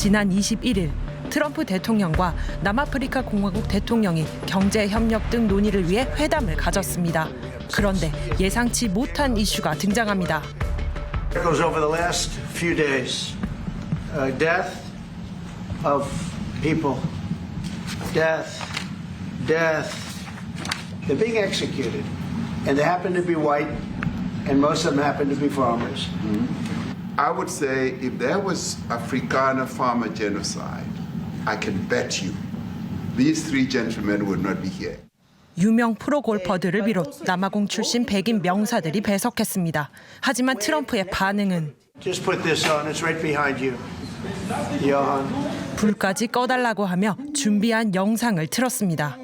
지난 21일 트럼프 대통령과 남아프리카 공화국 대통령이 경제 협력 등 논의를 위해 회담을 가졌습니다. 그런데 예상치 못한 이슈가 등장합니다. Uh. I would say if there was Afrikaner farmer genocide, I can bet you these three gentlemen would not be here. 유명 프로 골퍼들을 비롯 남아공 출신 백인 명사들이 배석했습니다. 하지만 트럼프의 반응은 Just put this on. It's right behind you. Johan. 불까지 꺼달라고 하며 준비한 영상을 틀었습니다.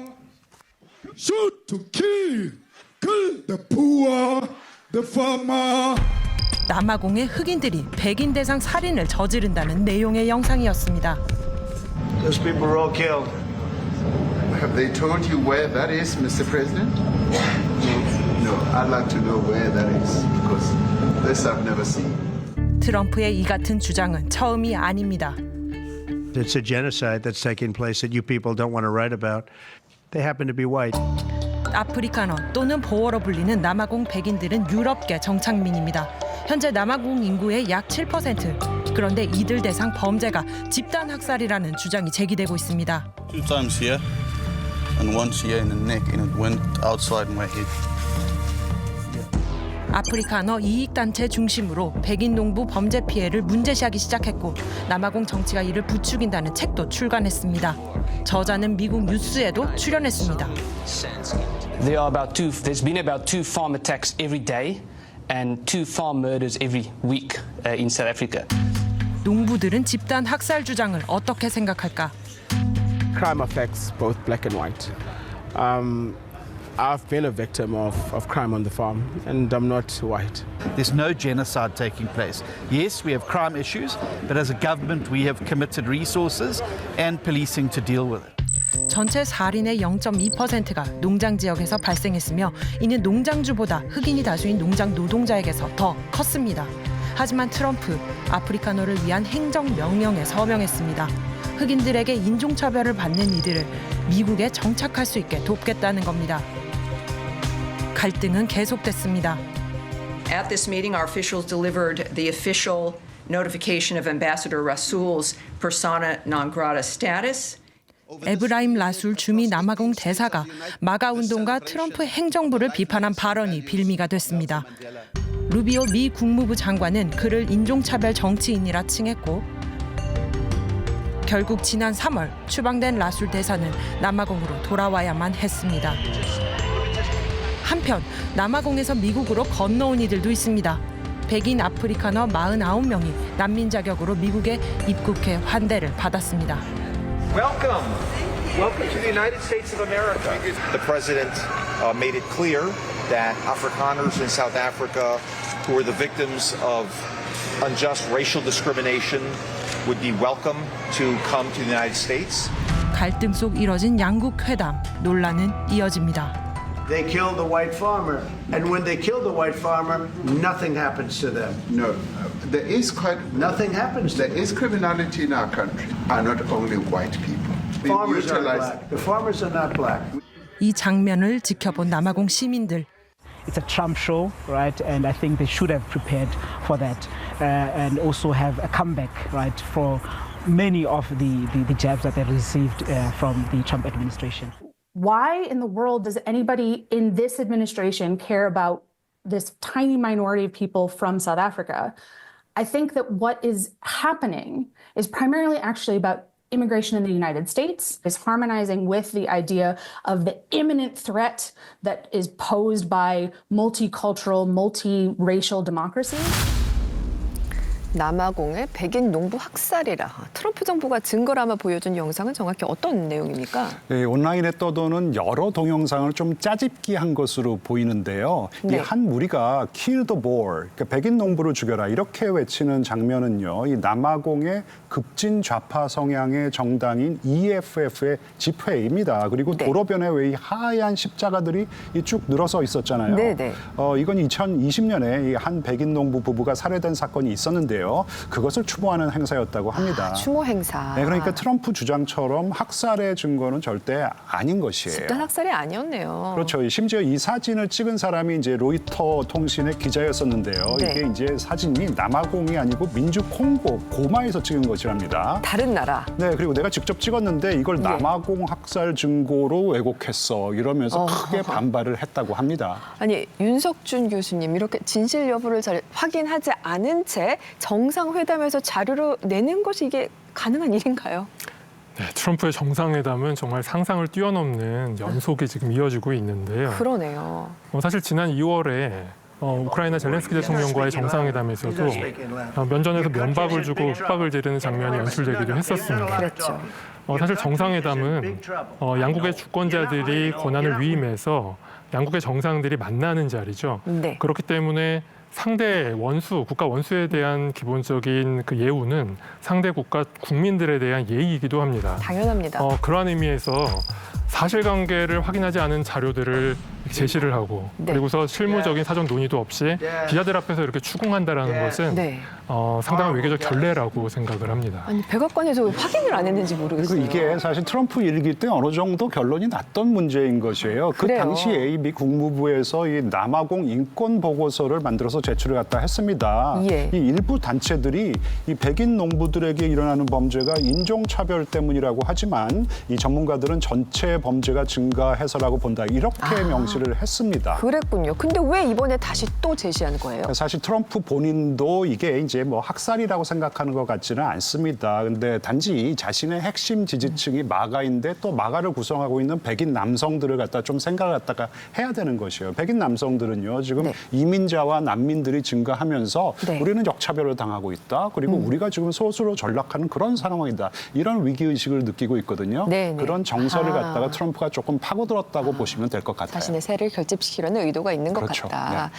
shoot to kill, kill the poor, the farmer. 남아공의 흑인들이 백인 대상 살인을 저지른다는 내용의 영상이었습니다. Those people were all killed. Have they told you where that is, Mr. President? No, I'd like to know where that is because this I've never seen. 트럼프의 이 같은 주장은 처음이 아닙니다. It's a genocide that's taking place that you people don't want to write about. They happen to be white. 아프리카너 또는 보어로 불리는 남아공 백인들은 유럽계 정착민입니다. 현재 남아공 인구의 약 7%. 그런데 이들 대상 범죄가 집단 학살이라는 주장이 제기되고 있습니다. Two times here and once here in the neck and it went outside my head. 아프리카너 이익단체 중심으로 백인 농부 범죄 피해를 문제시하기 시작했고 남아공 정치가 이를 부추긴다는 책도 출간했습니다. 저자는 미국 뉴스에도 출연했습니다. There are about two. There's been about two farm attacks every day, and two farm murders every week uh, in South Africa. 농부들은 집단 학살 주장을 어떻게 생각할까? crime affects both black and white. Um, I've been a victim of, of crime on the farm, and I'm not white. There's no genocide taking place. Yes, we have crime issues, but as a government, we have committed resources and policing to deal with it. 전체 살인의 0.2%가 농장 지역에서 발생했으며 이는 농장주보다 흑인이 다수인 농장 노동자에게서 더 컸습니다. 하지만 트럼프 아프리카노를 위한 행정 명령에 서명했습니다. 흑인들에게 인종차별을 받는 이들을 미국에 정착할 수 있게 돕겠다는 겁니다. 갈등은 계속됐습니다. At this meeting, our officials delivered the official notification of Ambassador Rasul's persona non grata status. 에브라임 라술 주미 남아공 대사가 마가 운동가 트럼프 행정부를 비판한 발언이 빌미가 됐습니다. 루비오 미 국무부 장관은 그를 인종차별 정치인이라 칭했고 결국 지난 3월 추방된 라술 대사는 남아공으로 돌아와야만 했습니다. 한편 남아공에서 미국으로 건너온 이들도 있습니다. 백인 아프리카너 49명이 난민 자격으로 미국에 입국해 환대를 받았습니다. Welcome. Welcome to the United States of America. The president uh, made it clear that Afrikaners in South Africa who were the victims of unjust racial discrimination would be welcome to come to the United States. 갈등 속 이뤄진 양국 회담 논란은 이어집니다. They killed the white farmer. And when they kill the white farmer, nothing happens to them. No, there is quite Nothing happens to there them. is criminality in our country. Are not only white people. They Farmers are utilize- black. The farmers are not black. 이 장면을 지켜본 남아공 시민들 it's a Trump show, right? And I think they should have prepared for that uh, and also have a comeback, right, for many of the, the, the jabs that they received uh, from the Trump administration. Why in the world does anybody in this administration care about this tiny minority of people from South Africa? I think that what is happening is primarily actually about immigration in the United States, is harmonizing with the idea of the imminent threat that is posed by multicultural, multiracial democracy. 남아공의 백인 농부 학살이라 트럼프 정부가 증거라마 보여준 영상은 정확히 어떤 내용입니까? 예, 온라인에 떠도는 여러 동영상을 좀 짜집기한 것으로 보이는데요. 네. 이한 무리가 Kill the Boer, 그러니까 백인 농부를 죽여라 이렇게 외치는 장면은요. 이 남아공의 급진 좌파 성향의 정당인 EFF의 집회입니다. 그리고 네. 도로변에 왜 이 하얀 십자가들이 이쭉 늘어서 있었잖아요. 네, 네. 어, 이건 2020년에 이한 백인 농부 부부가 살해된 사건이 있었는데요. 있는데요. 그것을 추모하는 행사였다고 합니다. 아, 추모 행사. 네, 그러니까 트럼프 주장처럼 학살의 증거는 절대 아닌 것이에요. 집단 학살이 아니었네요. 그렇죠. 심지어 이 사진을 찍은 사람이 이제 로이터 통신의 기자였었는데요. 네. 이게 이제 사진이 남아공이 아니고 민주 콩고 고마에서 찍은 것이랍니다. 다른 나라. 네, 그리고 내가 직접 찍었는데 이걸 남아공 학살 증거로 왜곡했어 이러면서 어허허. 크게 반발을 했다고 합니다. 아니 윤석준 교수님 이렇게 진실 여부를 잘 확인하지 않은 채 정상회담에서 자료를 내는 것이 이게 가능한 일인가요? 네, 트럼프의 정상회담은 정말 상상을 뛰어넘는 연속이 지금 이어지고 있는데요. 그러네요. 어, 사실 지난 2월에 어, 우크라이나 젤렌스키 대통령과의 정상회담에서도 어, 면전에서 면박을 주고 윽박을 지르는 장면이 연출되기도 했었습니다. 그랬죠. 어, 사실 정상회담은 어, 양국의 주권자들이 권한을 위임해서 양국의 정상들이 만나는 자리죠. 네. 그렇기 때문에 상대 원수, 국가 원수에 대한 기본적인 그 예우는 상대 국가 국민들에 대한 예의이기도 합니다. 당연합니다. 어, 그러한 의미에서 사실관계를 확인하지 않은 자료들을 제시를 하고 네. 그리고서 실무적인 사전 논의도 없이 기자들 앞에서 이렇게 추궁한다라는 것은 네. 어, 상당한 외교적 결례라고 생각을 합니다. 아니 백악관에서 왜 확인을 안 했는지 모르겠어요. 그리고 이게 사실 트럼프 일기 때 어느 정도 결론이 났던 문제인 것이에요. 그 그래요. 당시에 미 국무부에서 이 남아공 인권 보고서를 만들어서 제출을 갖다 했습니다. 예. 이 일부 단체들이 이 백인 농부들에게 일어나는 범죄가 인종 차별 때문이라고 하지만 이 전문가들은 전체 범죄가 증가해서라고 본다 이렇게 아. 명시를 했습니다. 그랬군요. 근데 왜 이번에 다시 또 제시한 거예요? 사실 트럼프 본인도 이게 이제 뭐 학살이라고 생각하는 것 같지는 않습니다. 근데 단지 자신의 핵심 지지층이 마가인데 또 마가를 구성하고 있는 백인 남성들을 갖다 좀 생각을 갖다가 해야 되는 것이에요. 백인 남성들은요 지금 네. 이민자와 난민들이 증가하면서 네. 우리는 역차별을 당하고 있다. 그리고 음. 우리가 지금 소수로 전락하는 그런 상황이다. 이런 위기 의식을 느끼고 있거든요. 네, 네. 그런 정서를 아. 갖다가 트럼프가 조금 파고들었다고 보시면 될 것 같아요. 자신의 세를 결집시키려는 의도가 있는 것 그렇죠. 같다.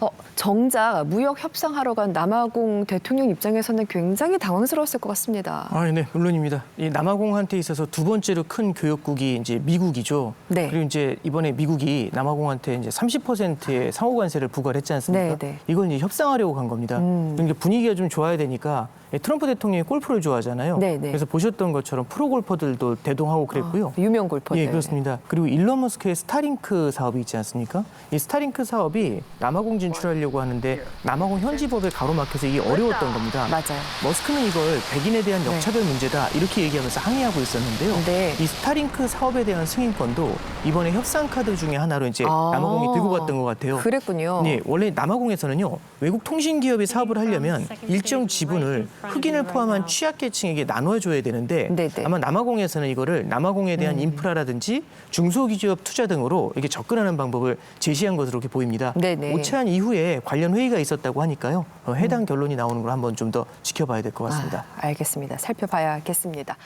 어, 정작 무역 협상하러 간 남아공 대통령 입장에서는 굉장히 당황스러웠을 것 같습니다. 아, 네, 물론입니다. 이 남아공한테 있어서 두 번째로 큰 교역국이 이제 미국이죠. 네. 그리고 이제 이번에 미국이 남아공한테 이제 30%의 상호 관세를 부과를 했지 않습니까? 네, 네. 이걸 이제 협상하려고 간 겁니다. 음. 그러니까 분위기가 좀 좋아야 되니까 예, 트럼프 대통령이 골프를 좋아하잖아요. 네, 네. 그래서 보셨던 것처럼 프로 골퍼들도 대동하고 그랬고요. 아, 유명 골퍼들. 예, 그렇습니다. 그리고 일론 머스크의 스타링크 사업이 있지 않습니까? 이 스타링크 사업이 남아공 진출하려고 하는데 남아공 현지 법에 가로막혀서 이게 어려웠던 겁니다. 맞아요. 머스크는 이걸 백인에 대한 역차별 문제다 이렇게 얘기하면서 항의하고 있었는데요. 네. 이 스타링크 사업에 대한 승인권도 이번에 협상 카드 중에 하나로 이제 아. 남아공이 들고 갔던 것 같아요. 그랬군요. 네, 원래 남아공에서는요 외국 통신 기업이 사업을 하려면 일정 지분을 흑인을 포함한 취약계층에게 나눠줘야 되는데 네, 네. 아마 남아공에서는 이거를 남아공에 대한 인프라라든지 중소기업 투자 등으로 이게 접근하는 방법을 제시한 것으로 이렇게 보입니다. 네, 네. 오찬 이후에 관련 회의가 있었다고 하니까요 어, 해당 결론이 나오는 걸 한번 좀 더 지켜봐야 될 것 같습니다. 아, 알겠습니다. 살펴봐야겠습니다.